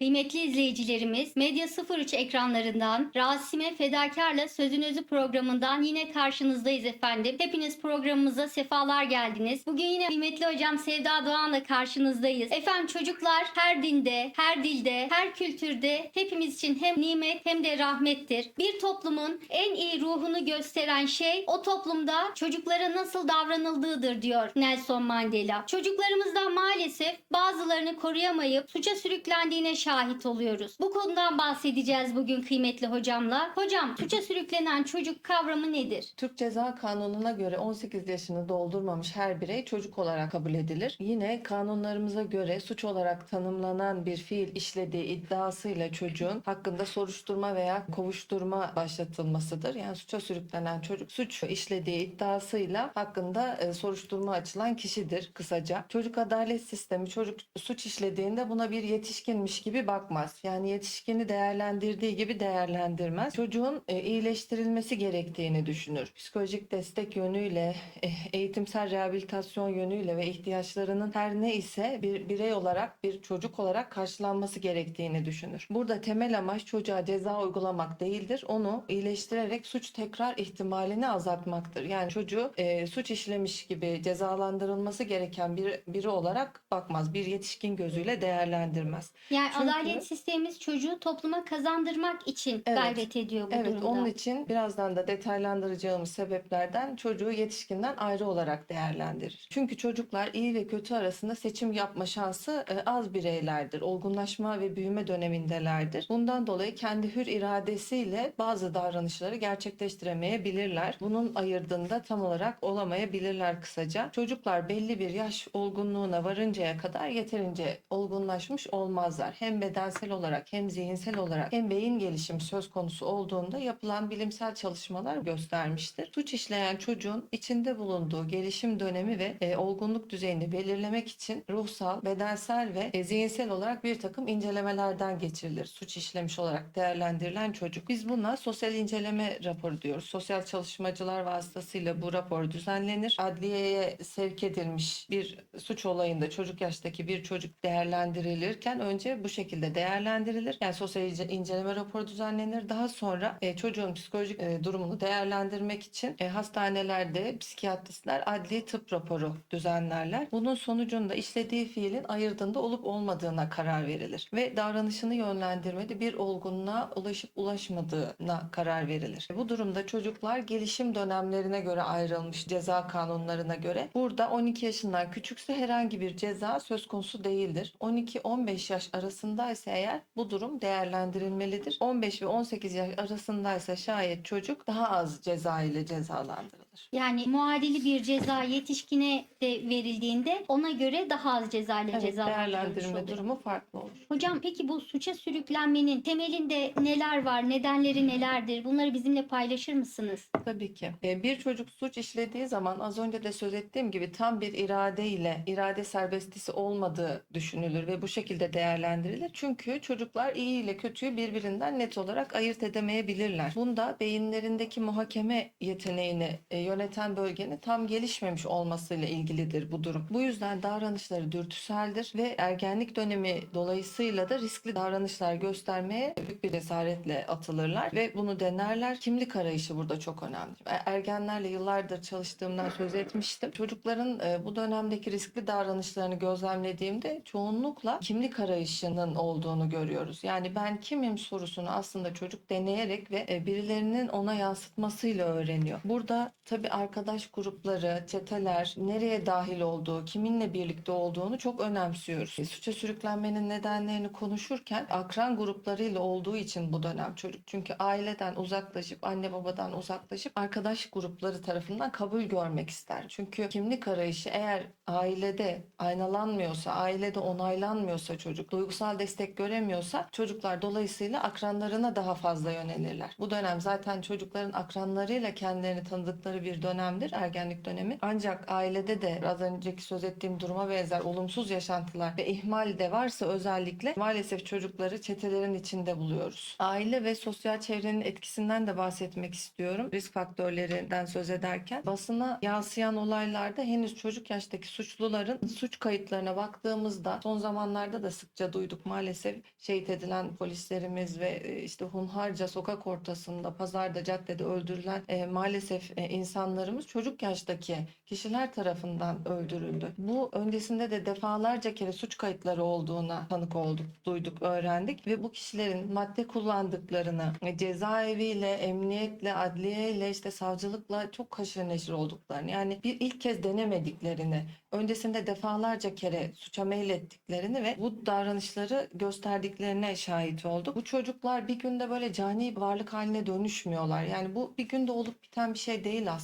Kıymetli izleyicilerimiz, Medya 03 ekranlarından Rasime Fedakar'la Sözünüzü programından yine karşınızdayız efendim. Hepiniz programımıza sefalar geldiniz. Bugün yine kıymetli hocam Sevda Doğan'la karşınızdayız. Efendim çocuklar her dinde, her dilde, her kültürde hepimiz için hem nimet hem de rahmettir. Bir toplumun en iyi ruhunu gösteren şey o toplumda çocuklara nasıl davranıldığıdır diyor Nelson Mandela. Çocuklarımızdan maalesef bazılarını koruyamayıp suça sürüklendiğine şahit oluyoruz. Bu konudan bahsedeceğiz bugün kıymetli hocamla. Hocam suça sürüklenen çocuk kavramı nedir? Türk Ceza Kanunu'na göre 18 yaşını doldurmamış her birey çocuk olarak kabul edilir. Yine kanunlarımıza göre suç olarak tanımlanan bir fiil işlediği iddiasıyla çocuğun hakkında soruşturma veya kovuşturma başlatılmasıdır. Yani suça sürüklenen çocuk suç işlediği iddiasıyla hakkında e, soruşturma açılan kişidir kısaca. Çocuk adalet sistemi çocuk suç işlediğinde buna bir yetişkinmiş gibi bakmaz. Yani yetişkini değerlendirdiği gibi değerlendirmez. Çocuğun e, iyileştirilmesi gerektiğini düşünür. Psikolojik destek yönüyle, e, eğitimsel rehabilitasyon yönüyle ve ihtiyaçlarının her ne ise bir birey olarak, bir çocuk olarak karşılanması gerektiğini düşünür. Burada temel amaç çocuğa ceza uygulamak değildir. Onu iyileştirerek suç tekrar ihtimalini azaltmaktır. Yani çocuğu e, suç işlemiş gibi cezalandırılması gereken bir biri olarak bakmaz. Bir yetişkin gözüyle değerlendirmez. Yani Çünkü- adalet sistemimiz çocuğu topluma kazandırmak için Evet. gayret ediyor bu Evet, durumda. onun için birazdan da detaylandıracağımız sebeplerden çocuğu yetişkinden ayrı olarak değerlendirir. Çünkü çocuklar iyi ve kötü arasında seçim yapma şansı e, az bireylerdir. Olgunlaşma ve büyüme dönemindelerdir. Bundan dolayı kendi hür iradesiyle bazı davranışları gerçekleştiremeyebilirler. Bunun ayırdığında tam olarak olamayabilirler kısaca. Çocuklar belli bir yaş olgunluğuna varıncaya kadar yeterince olgunlaşmış olmazlar. Hem bedensel olarak hem zihinsel olarak hem beyin gelişimi söz konusu olduğunda yapılan bilimsel çalışmalar göstermiştir. Suç işleyen çocuğun içinde bulunduğu gelişim dönemi ve e, olgunluk düzeyini belirlemek için ruhsal, bedensel ve e, zihinsel olarak bir takım incelemelerden geçirilir. Suç işlemiş olarak değerlendirilen çocuk. Biz buna sosyal inceleme raporu diyoruz. Sosyal çalışmacılar vasıtasıyla bu rapor düzenlenir. Adliyeye sevk edilmiş bir suç olayında çocuk yaştaki bir çocuk değerlendirilirken önce bu şekilde değerlendirilir. Yani sosyal ince- inceleme raporu düzenlenir. Daha sonra e, çocuğun psikolojik e, durumunu değerlendirmek için e, hastanelerde psikiyatristler adli tıp raporu düzenlerler. Bunun sonucunda işlediği fiilin ayırdığında olup olmadığına karar verilir ve davranışını yönlendirmede bir olgunluğa ulaşıp ulaşmadığına karar verilir. Bu durumda çocuklar gelişim dönemlerine göre ayrılmış ceza kanunlarına göre. Burada 12 yaşından küçükse herhangi bir ceza söz konusu değildir. 12-15 yaş arasındaysa eğer bu durum değerlendirilmelidir. 15 ve 18 yaş arasındaysa şayet çocuk daha az ceza ile cezalandırılır. Yani muadili bir ceza yetişkine de verildiğinde ona göre daha az ceza ile Evet, cezalandırılmış durumu farklı olur. Hocam peki bu suça sürüklenmenin temelinde neler var, nedenleri nelerdir? Bunları bizimle paylaşır mısınız? Tabii ki. Ee, Bir çocuk suç işlediği zaman az önce de söz ettiğim gibi tam bir irade ile irade serbestisi olmadığı düşünülür ve bu şekilde değerlendirilir. Çünkü çocuklar iyi ile kötüyü birbirinden net olarak ayırt edemeyebilirler. Bunda beyinlerindeki muhakeme yeteneğini e, yöneten bölgenin tam gelişmemiş olmasıyla ilgilidir bu durum. Bu yüzden davranışları dürtüseldir ve ergenlik dönemi dolayısıyla da riskli davranışlar göstermeye büyük bir cesaretle atılırlar ve bunu denerler. Kimlik arayışı burada çok önemli. Ergenlerle yıllardır çalıştığımdan söz etmiştim. Çocukların e, bu dönemdeki riskli davranışlarını gözlemlediğimde çoğunlukla kimlik arayışının olduğunu görüyoruz. Yani ben kimim sorusunu aslında çocuk deneyerek ve e, birilerinin ona yansıtmasıyla öğreniyor. Burada tabii arkadaş grupları, çeteler, nereye dahil olduğu, kiminle birlikte olduğunu çok önemsiyoruz. E, Suça sürüklenmenin nedenlerini konuşurken akran gruplarıyla olduğu için bu dönem çocuk. Çünkü aileden uzaklaşıp, anne babadan uzaklaşıp arkadaş grupları tarafından kabul görmek ister. Çünkü kimlik arayışı eğer ailede aynalanmıyorsa, ailede onaylanmıyorsa çocuk, duygusal destek göremiyorsa çocuklar dolayısıyla akranlarına daha fazla yönelirler. Bu dönem zaten çocukların akranlarıyla kendilerini tanıdıkları bir dönemdir ergenlik dönemi. Ancak ailede de az önceki söz ettiğim duruma benzer olumsuz yaşantılar ve ihmal de varsa özellikle maalesef çocukları çetelerin içinde buluyoruz. Aile ve sosyal çevrenin etkisinden de bahsetmek istiyorum. Risk faktörlerinden söz ederken basına yansıyan olaylarda henüz çocuk yaştaki suçluların suç kayıtlarına baktığımızda son zamanlarda da sıkça duyduk maalesef şehit edilen polislerimiz ve e, işte hunharca sokak ortasında, pazarda, caddede öldürülen e, maalesef e, insanlarımız çocuk yaştaki kişiler tarafından öldürüldü. Bu öncesinde de defalarca kere suç kayıtları olduğuna tanık olduk, duyduk, öğrendik ve bu kişilerin madde kullandıklarını, cezaeviyle, emniyetle, adliyeyle, işte savcılıkla çok haşır neşir olduklarını, yani bir ilk kez denemediklerini, öncesinde defalarca kere suça meylettiklerini ve bu davranışları gösterdiklerine şahit olduk. Bu çocuklar bir günde böyle cani varlık haline dönüşmüyorlar. Yani bu bir günde olup biten bir şey değil aslında.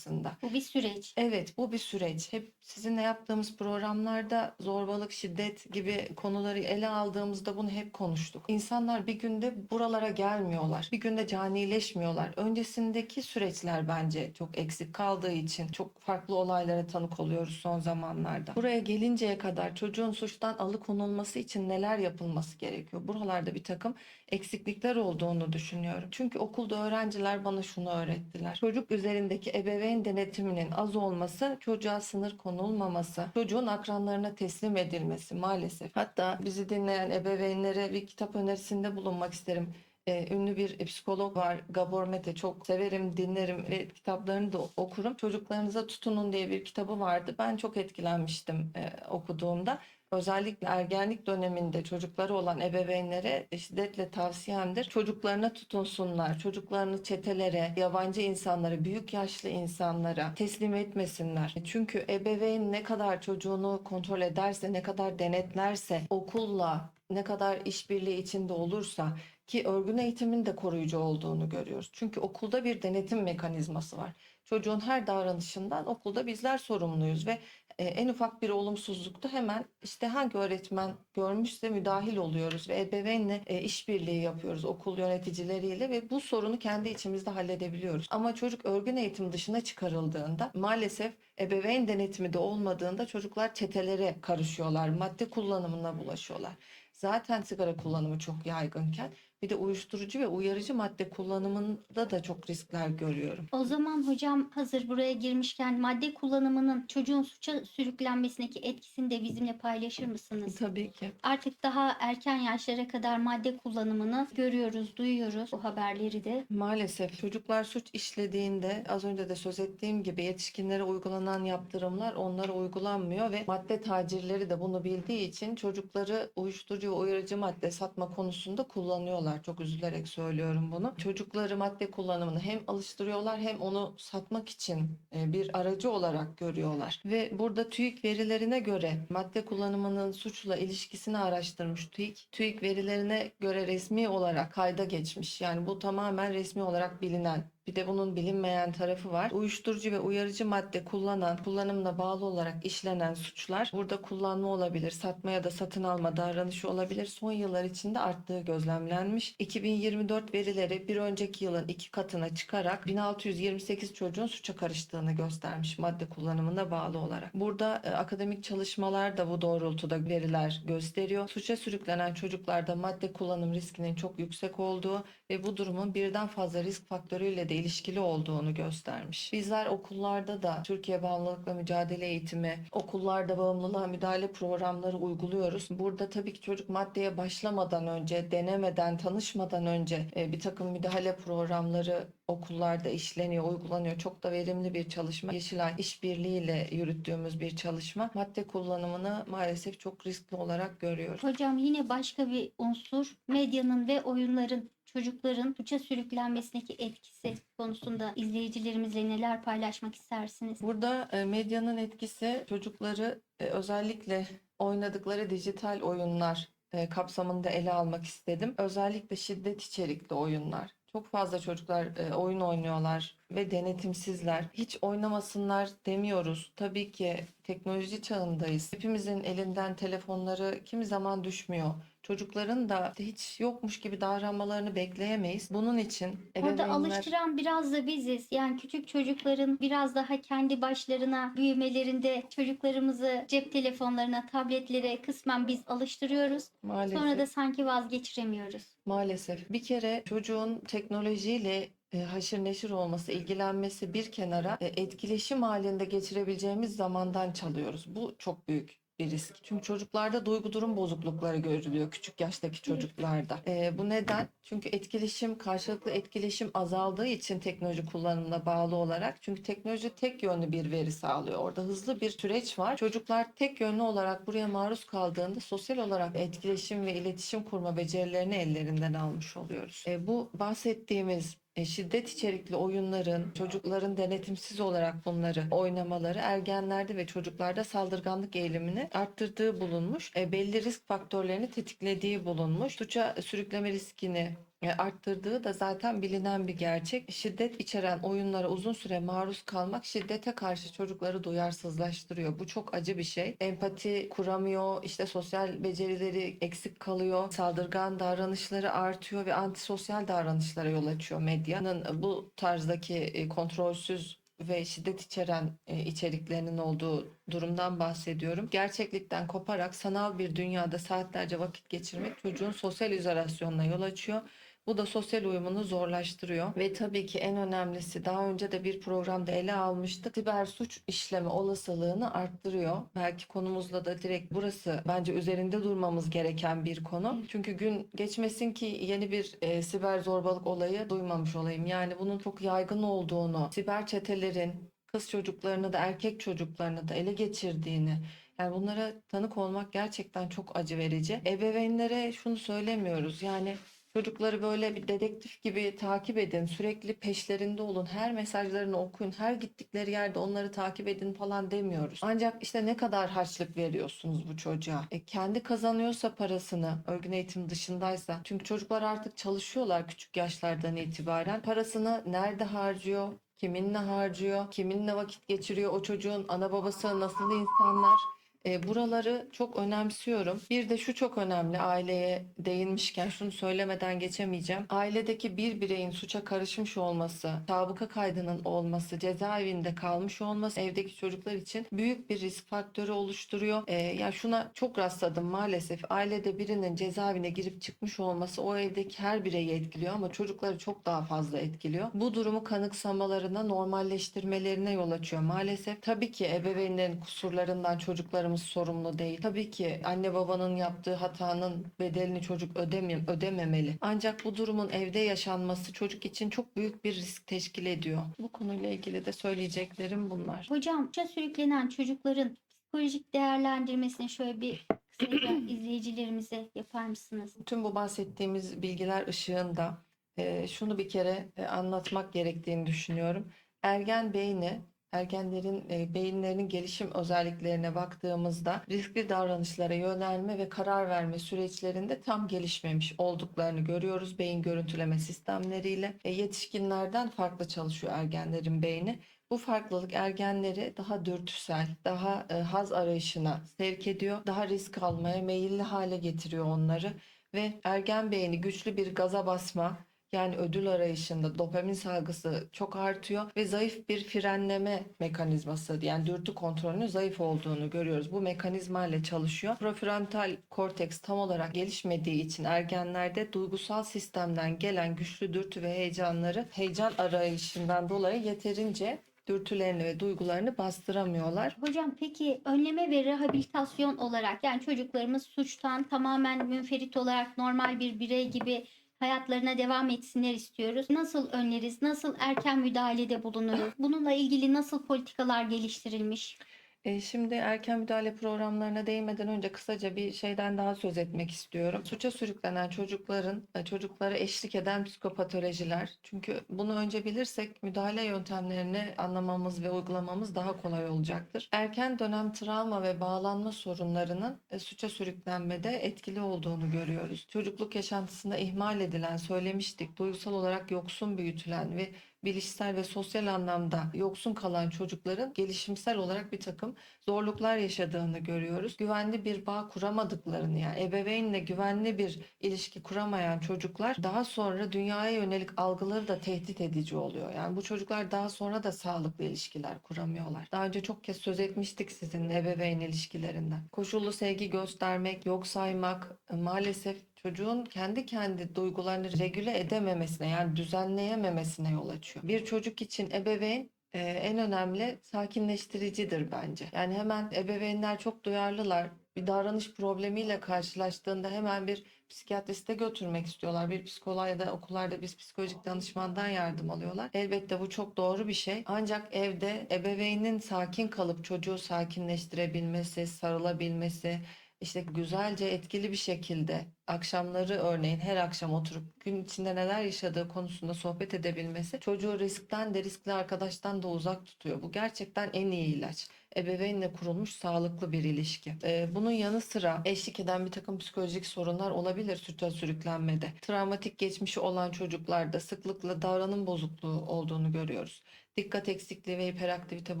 Bu bir süreç. Evet bu bir süreç. Hep sizinle yaptığımız programlarda zorbalık, şiddet gibi konuları ele aldığımızda bunu hep konuştuk. İnsanlar bir günde buralara gelmiyorlar. Bir günde canileşmiyorlar. Öncesindeki süreçler bence çok eksik kaldığı için çok farklı olaylara tanık oluyoruz son zamanlarda. Buraya gelinceye kadar çocuğun suçtan alıkonulması için neler yapılması gerekiyor? Buralarda bir takım eksiklikler olduğunu düşünüyorum. Çünkü okulda öğrenciler bana şunu öğrettiler. Çocuk üzerindeki ebeveyn denetiminin az olması, çocuğa sınır konulmaması, çocuğun akranlarına teslim edilmesi maalesef. Hatta bizi dinleyen ebeveynlere bir kitap önerisinde bulunmak isterim. Ee, ünlü bir psikolog var Gabor Mete çok severim dinlerim ve kitaplarını da okurum. Çocuklarınıza tutunun diye bir kitabı vardı. Ben çok etkilenmiştim e, okuduğumda. Özellikle ergenlik döneminde çocukları olan ebeveynlere şiddetle tavsiyemdir. Çocuklarına tutunsunlar. Çocuklarını çetelere, yabancı insanlara, büyük yaşlı insanlara teslim etmesinler. Çünkü ebeveyn ne kadar çocuğunu kontrol ederse, ne kadar denetlerse, okulla ne kadar işbirliği içinde olursa ki örgün eğitimin de koruyucu olduğunu görüyoruz. Çünkü okulda bir denetim mekanizması var. Çocuğun her davranışından okulda bizler sorumluyuz ve e, en ufak bir olumsuzlukta hemen işte hangi öğretmen görmüşse müdahil oluyoruz ve ebeveynle e, işbirliği yapıyoruz okul yöneticileriyle ve bu sorunu kendi içimizde halledebiliyoruz. Ama çocuk örgün eğitim dışına çıkarıldığında maalesef ebeveyn denetimi de olmadığında çocuklar çetelere karışıyorlar, madde kullanımına bulaşıyorlar. Zaten sigara kullanımı çok yaygınken bir de uyuşturucu ve uyarıcı madde kullanımında da çok riskler görüyorum. O zaman hocam hazır buraya girmişken madde kullanımının çocuğun suça sürüklenmesindeki etkisini de bizimle paylaşır mısınız? Tabii ki. Artık daha erken yaşlara kadar madde kullanımını görüyoruz, duyuyoruz bu haberleri de. Maalesef çocuklar suç işlediğinde az önce de söz ettiğim gibi yetişkinlere uygulanan yaptırımlar onlara uygulanmıyor ve madde tacirleri de bunu bildiği için çocukları uyuşturucu ve uyarıcı madde satma konusunda kullanıyorlar. Çok üzülerek söylüyorum bunu. Çocukları madde kullanımını hem alıştırıyorlar hem onu satmak için e, bir aracı olarak görüyorlar. Ve burada TÜİK verilerine göre madde kullanımının suçla ilişkisini araştırmış TÜİK. TÜİK verilerine göre resmi olarak kayda geçmiş. Yani bu tamamen resmi olarak bilinen bir de bunun bilinmeyen tarafı var. Uyuşturucu ve uyarıcı madde kullanan, kullanımına bağlı olarak işlenen suçlar burada kullanma olabilir, satma ya da satın alma davranışı olabilir. Son yıllar içinde arttığı gözlemlenmiş. 2024 verileri bir önceki yılın iki katına çıkarak 1628 çocuğun suça karıştığını göstermiş madde kullanımına bağlı olarak. Burada e, akademik çalışmalar da bu doğrultuda veriler gösteriyor. Suça sürüklenen çocuklarda madde kullanım riskinin çok yüksek olduğu ve bu durumun birden fazla risk faktörüyle de ilişkili olduğunu göstermiş. Bizler okullarda da Türkiye Bağımlılıkla Mücadele Eğitimi, okullarda bağımlılığa müdahale programları uyguluyoruz. Burada tabii ki çocuk maddeye başlamadan önce, denemeden, tanışmadan önce e, bir takım müdahale programları okullarda işleniyor, uygulanıyor. Çok da verimli bir çalışma. Yeşilay işbirliğiyle yürüttüğümüz bir çalışma. Madde kullanımını maalesef çok riskli olarak görüyoruz. Hocam yine başka bir unsur medyanın ve oyunların çocukların suça sürüklenmesindeki etkisi konusunda izleyicilerimizle neler paylaşmak istersiniz? Burada e, medyanın etkisi çocukları e, özellikle oynadıkları dijital oyunlar e, kapsamında ele almak istedim. Özellikle şiddet içerikli oyunlar. Çok fazla çocuklar oyun oynuyorlar ve denetimsizler. Hiç oynamasınlar demiyoruz. Tabii ki teknoloji çağındayız. Hepimizin elinden telefonları kimi zaman düşmüyor. Çocukların da hiç yokmuş gibi davranmalarını bekleyemeyiz. Bunun için Orada ebeveynler alıştıran biraz da biziz. Yani küçük çocukların biraz daha kendi başlarına büyümelerinde çocuklarımızı cep telefonlarına, tabletlere kısmen biz alıştırıyoruz. maalesef Sonra da sanki vazgeçiremiyoruz. Maalesef. Bir kere çocuğun teknolojiyle e, haşır neşir olması, ilgilenmesi bir kenara e, etkileşim halinde geçirebileceğimiz zamandan çalıyoruz. Bu çok büyük bir risk. Çünkü çocuklarda duygu durum bozuklukları görülüyor küçük yaştaki çocuklarda. E, bu neden? Çünkü etkileşim, karşılıklı etkileşim azaldığı için teknoloji kullanımına bağlı olarak. Çünkü teknoloji tek yönlü bir veri sağlıyor. Orada hızlı bir süreç var. Çocuklar tek yönlü olarak buraya maruz kaldığında sosyal olarak etkileşim ve iletişim kurma becerilerini ellerinden almış oluyoruz. E, bu bahsettiğimiz e, şiddet içerikli oyunların çocukların denetimsiz olarak bunları oynamaları ergenlerde ve çocuklarda saldırganlık eğilimini arttırdığı bulunmuş. E, belli risk faktörlerini tetiklediği bulunmuş. Suça sürükleme riskini arttırdığı da zaten bilinen bir gerçek. Şiddet içeren oyunlara uzun süre maruz kalmak şiddete karşı çocukları duyarsızlaştırıyor. Bu çok acı bir şey. Empati kuramıyor, işte sosyal becerileri eksik kalıyor, saldırgan davranışları artıyor ve antisosyal davranışlara yol açıyor medyanın bu tarzdaki e, kontrolsüz ve şiddet içeren e, içeriklerinin olduğu durumdan bahsediyorum. Gerçeklikten koparak sanal bir dünyada saatlerce vakit geçirmek çocuğun sosyal izolasyonuna yol açıyor. Bu da sosyal uyumunu zorlaştırıyor ve tabii ki en önemlisi daha önce de bir programda ele almıştık. Siber suç işleme olasılığını arttırıyor. Belki konumuzla da direkt burası bence üzerinde durmamız gereken bir konu. Çünkü gün geçmesin ki yeni bir e, siber zorbalık olayı duymamış olayım. Yani bunun çok yaygın olduğunu, siber çetelerin kız çocuklarını da erkek çocuklarını da ele geçirdiğini yani bunlara tanık olmak gerçekten çok acı verici. Ebeveynlere şunu söylemiyoruz. Yani Çocukları böyle bir dedektif gibi takip edin, sürekli peşlerinde olun, her mesajlarını okuyun, her gittikleri yerde onları takip edin falan demiyoruz. Ancak işte ne kadar harçlık veriyorsunuz bu çocuğa? E, kendi kazanıyorsa parasını, örgün eğitim dışındaysa, çünkü çocuklar artık çalışıyorlar küçük yaşlardan itibaren. Parasını nerede harcıyor? Kiminle harcıyor? Kiminle vakit geçiriyor? O çocuğun ana babası nasıl insanlar? E, buraları çok önemsiyorum. Bir de şu çok önemli aileye değinmişken şunu söylemeden geçemeyeceğim. Ailedeki bir bireyin suça karışmış olması, sabıka kaydının olması, cezaevinde kalmış olması evdeki çocuklar için büyük bir risk faktörü oluşturuyor. E, ya şuna çok rastladım maalesef. Ailede birinin cezaevine girip çıkmış olması o evdeki her bireyi etkiliyor ama çocukları çok daha fazla etkiliyor. Bu durumu kanıksamalarına, normalleştirmelerine yol açıyor maalesef. Tabii ki ebeveynlerin kusurlarından çocuklarımız sorumlu değil. Tabii ki anne babanın yaptığı hatanın bedelini çocuk ödemem, ödememeli. Ancak bu durumun evde yaşanması çocuk için çok büyük bir risk teşkil ediyor. Bu konuyla ilgili de söyleyeceklerim bunlar. Hocam suça sürüklenen çocukların psikolojik değerlendirmesini şöyle bir kısaca izleyicilerimize yapar mısınız? Tüm bu bahsettiğimiz bilgiler ışığında e, şunu bir kere e, anlatmak gerektiğini düşünüyorum. Ergen beyni, ergenlerin e, beyinlerinin gelişim özelliklerine baktığımızda riskli davranışlara yönelme ve karar verme süreçlerinde tam gelişmemiş olduklarını görüyoruz beyin görüntüleme sistemleriyle. E, yetişkinlerden farklı çalışıyor ergenlerin beyni. Bu farklılık ergenleri daha dürtüsel, daha e, haz arayışına sevk ediyor. Daha risk almaya meyilli hale getiriyor onları ve ergen beyni güçlü bir gaza basma, yani ödül arayışında dopamin salgısı çok artıyor ve zayıf bir frenleme mekanizması yani dürtü kontrolünün zayıf olduğunu görüyoruz. Bu mekanizma ile çalışıyor. Prefrontal korteks tam olarak gelişmediği için ergenlerde duygusal sistemden gelen güçlü dürtü ve heyecanları heyecan arayışından dolayı yeterince dürtülerini ve duygularını bastıramıyorlar. Hocam peki önleme ve rehabilitasyon olarak yani çocuklarımız suçtan tamamen münferit olarak normal bir birey gibi hayatlarına devam etsinler istiyoruz. Nasıl önleriz? Nasıl erken müdahalede bulunuruz? Bununla ilgili nasıl politikalar geliştirilmiş? E, Şimdi erken müdahale programlarına değinmeden önce kısaca bir şeyden daha söz etmek istiyorum. Suça sürüklenen çocukların, e, çocuklara eşlik eden psikopatolojiler. Çünkü bunu önce bilirsek müdahale yöntemlerini anlamamız ve uygulamamız daha kolay olacaktır. Erken dönem travma ve bağlanma sorunlarının e, suça sürüklenmede etkili olduğunu görüyoruz. Çocukluk yaşantısında ihmal edilen, söylemiştik, duygusal olarak yoksun büyütülen ve bilişsel ve sosyal anlamda yoksun kalan çocukların gelişimsel olarak bir takım zorluklar yaşadığını görüyoruz. Güvenli bir bağ kuramadıklarını yani ebeveynle güvenli bir ilişki kuramayan çocuklar daha sonra dünyaya yönelik algıları da tehdit edici oluyor. Yani bu çocuklar daha sonra da sağlıklı ilişkiler kuramıyorlar. Daha önce çok kez söz etmiştik sizinle ebeveyn ilişkilerinden. Koşullu sevgi göstermek, yok saymak e, maalesef çocuğun kendi kendi duygularını regüle edememesine yani düzenleyememesine yol açıyor. Bir çocuk için ebeveyn e, en önemli sakinleştiricidir bence. Yani hemen ebeveynler çok duyarlılar. Bir davranış problemiyle karşılaştığında hemen bir psikiyatriste götürmek istiyorlar. Bir psikoloğa ya da okullarda bir psikolojik danışmandan yardım alıyorlar. Elbette bu çok doğru bir şey. Ancak evde ebeveynin sakin kalıp çocuğu sakinleştirebilmesi, sarılabilmesi, işte güzelce etkili bir şekilde akşamları örneğin her akşam oturup gün içinde neler yaşadığı konusunda sohbet edebilmesi çocuğu riskten de riskli arkadaştan da uzak tutuyor. Bu gerçekten en iyi ilaç. Ebeveynle kurulmuş sağlıklı bir ilişki. Ee, bunun yanı sıra eşlik eden bir takım psikolojik sorunlar olabilir suça sürüklenmede. Travmatik geçmişi olan çocuklarda sıklıkla davranım bozukluğu olduğunu görüyoruz. Dikkat eksikliği ve hiperaktivite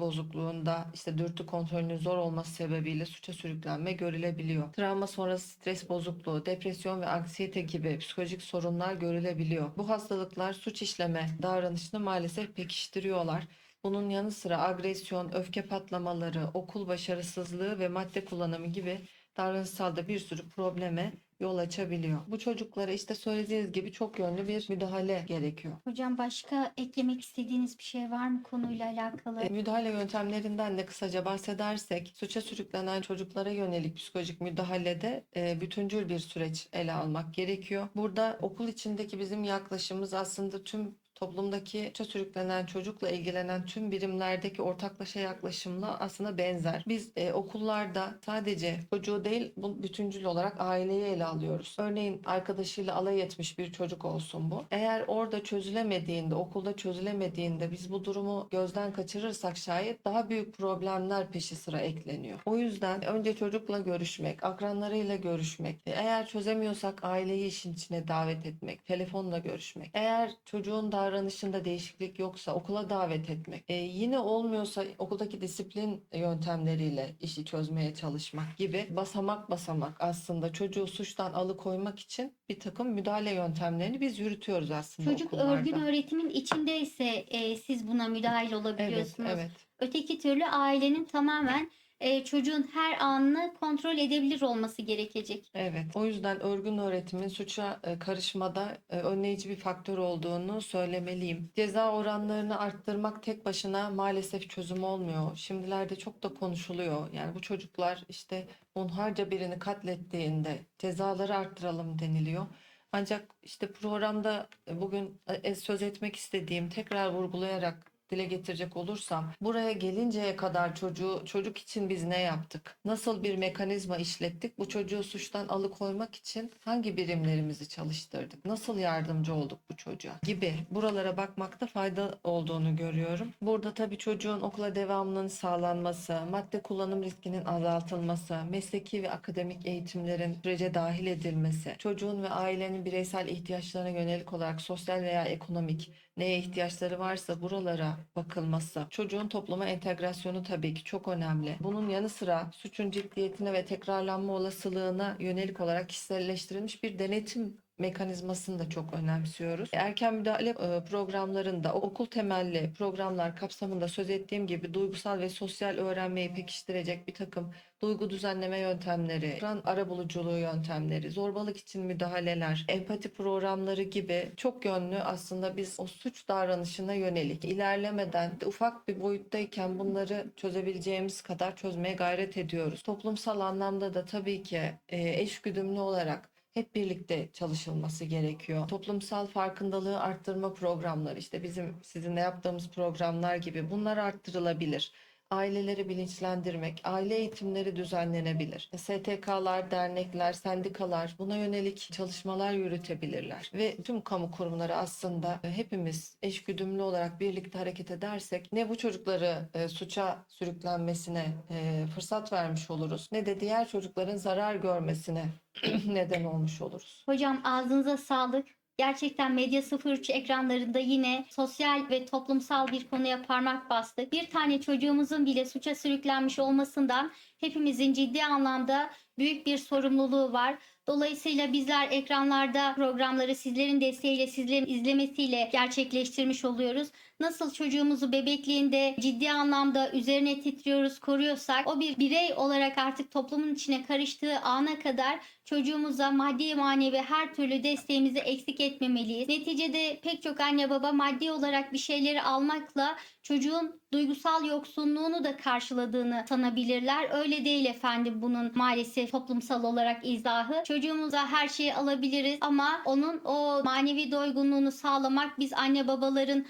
bozukluğunda işte dürtü kontrolünün zor olması sebebiyle suça sürüklenme görülebiliyor. Travma sonrası stres bozukluğu, depresyon ve anksiyete gibi psikolojik sorunlar görülebiliyor. Bu hastalıklar suç işleme davranışını maalesef pekiştiriyorlar. Bunun yanı sıra agresyon, öfke patlamaları, okul başarısızlığı ve madde kullanımı gibi davranışsal da bir sürü probleme yol açabiliyor. Bu çocuklara işte söylediğiniz gibi çok yönlü bir müdahale gerekiyor. Hocam başka eklemek istediğiniz bir şey var mı konuyla alakalı? E, Müdahale yöntemlerinden de kısaca bahsedersek, suça sürüklenen çocuklara yönelik psikolojik müdahalede e, bütüncül bir süreç ele almak gerekiyor. Burada okul içindeki bizim yaklaşımımız aslında tüm toplumdaki suça sürüklenen çocukla ilgilenen tüm birimlerdeki ortaklaşa yaklaşımla aslında benzer. Biz e, okullarda sadece çocuğu değil bu bütüncül olarak aileyi ele alıyoruz. Örneğin arkadaşıyla alay etmiş bir çocuk olsun bu. Eğer orada çözülemediğinde, okulda çözülemediğinde biz bu durumu gözden kaçırırsak şayet daha büyük problemler peşi sıra ekleniyor. O yüzden önce çocukla görüşmek, akranlarıyla görüşmek, e, eğer çözemiyorsak aileyi işin içine davet etmek, telefonla görüşmek. Eğer çocuğun davranışında değişiklik yoksa okula davet etmek. E, yine olmuyorsa okuldaki disiplin yöntemleriyle işi çözmeye çalışmak gibi basamak basamak aslında çocuğu suçtan alıkoymak için bir takım müdahale yöntemlerini biz yürütüyoruz aslında Çocuk okullarda. örgün öğretimin içindeyse e, siz buna müdahil Evet, olabiliyorsunuz. evet. Öteki türlü ailenin tamamen e, çocuğun her anını kontrol edebilir olması gerekecek. Evet, o yüzden örgün öğretimin suça e, karışmada e, önleyici bir faktör olduğunu söylemeliyim. Ceza oranlarını arttırmak tek başına maalesef çözüm olmuyor. Şimdilerde çok da konuşuluyor. Yani bu çocuklar işte hunharca birini katlettiğinde cezaları arttıralım deniliyor. Ancak işte programda bugün e, söz etmek istediğim, tekrar vurgulayarak dile getirecek olursam buraya gelinceye kadar çocuğu çocuk için biz ne yaptık? Nasıl bir mekanizma işlettik? Bu çocuğu suçtan alıkoymak için hangi birimlerimizi çalıştırdık? Nasıl yardımcı olduk bu çocuğa? Gibi buralara bakmakta fayda olduğunu görüyorum. Burada tabii çocuğun okula devamlılığının sağlanması, madde kullanım riskinin azaltılması, mesleki ve akademik eğitimlerin sürece dahil edilmesi, çocuğun ve ailenin bireysel ihtiyaçlarına yönelik olarak sosyal veya ekonomik neye ihtiyaçları varsa buralara bakılması. Çocuğun topluma entegrasyonu tabii ki çok önemli. Bunun yanı sıra suçun ciddiyetine ve tekrarlanma olasılığına yönelik olarak kişiselleştirilmiş bir denetim mekanizmasını da çok önemsiyoruz. Erken müdahale e, programlarında okul temelli programlar kapsamında söz ettiğim gibi duygusal ve sosyal öğrenmeyi pekiştirecek bir takım duygu düzenleme yöntemleri, ekran arabuluculuğu yöntemleri, zorbalık için müdahaleler, empati programları gibi çok yönlü aslında biz o suç davranışına yönelik ilerlemeden ufak bir boyuttayken bunları çözebileceğimiz kadar çözmeye gayret ediyoruz. Toplumsal anlamda da tabii ki e, eşgüdümlü olarak hep birlikte çalışılması gerekiyor. Toplumsal farkındalığı arttırma programları işte bizim sizinle yaptığımız programlar gibi bunlar arttırılabilir. Aileleri bilinçlendirmek, aile eğitimleri düzenlenebilir. STK'lar, dernekler, sendikalar buna yönelik çalışmalar yürütebilirler. Ve tüm kamu kurumları aslında hepimiz eşgüdümlü olarak birlikte hareket edersek ne bu çocukları e, suça sürüklenmesine e, fırsat vermiş oluruz ne de diğer çocukların zarar görmesine neden olmuş oluruz. Hocam ağzınıza sağlık. Gerçekten Medya 03 ekranlarında yine sosyal ve toplumsal bir konuya parmak bastık. Bir tane çocuğumuzun bile suça sürüklenmiş olmasından hepimizin ciddi anlamda büyük bir sorumluluğu var. Dolayısıyla bizler ekranlarda programları sizlerin desteğiyle, sizlerin izlemesiyle gerçekleştirmiş oluyoruz. Nasıl çocuğumuzu bebekliğinde ciddi anlamda üzerine titriyoruz, koruyorsak o bir birey olarak artık toplumun içine karıştığı ana kadar çocuğumuza maddi manevi her türlü desteğimizi eksik etmemeliyiz. Neticede pek çok anne baba maddi olarak bir şeyleri almakla çocuğun duygusal yoksunluğunu da karşıladığını sanabilirler. Öyle değil efendim bunun maalesef toplumsal olarak izahı. Çocuğumuza her şeyi alabiliriz ama onun o manevi doygunluğunu sağlamak biz anne babaların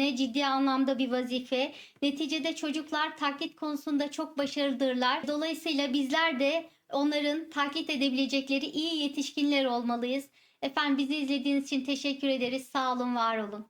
üzerine ciddi anlamda bir vazife. Neticede çocuklar taklit konusunda çok başarılıdırlar. Dolayısıyla bizler de onların taklit edebilecekleri iyi yetişkinler olmalıyız. Efendim bizi izlediğiniz için teşekkür ederiz. Sağ olun, var olun.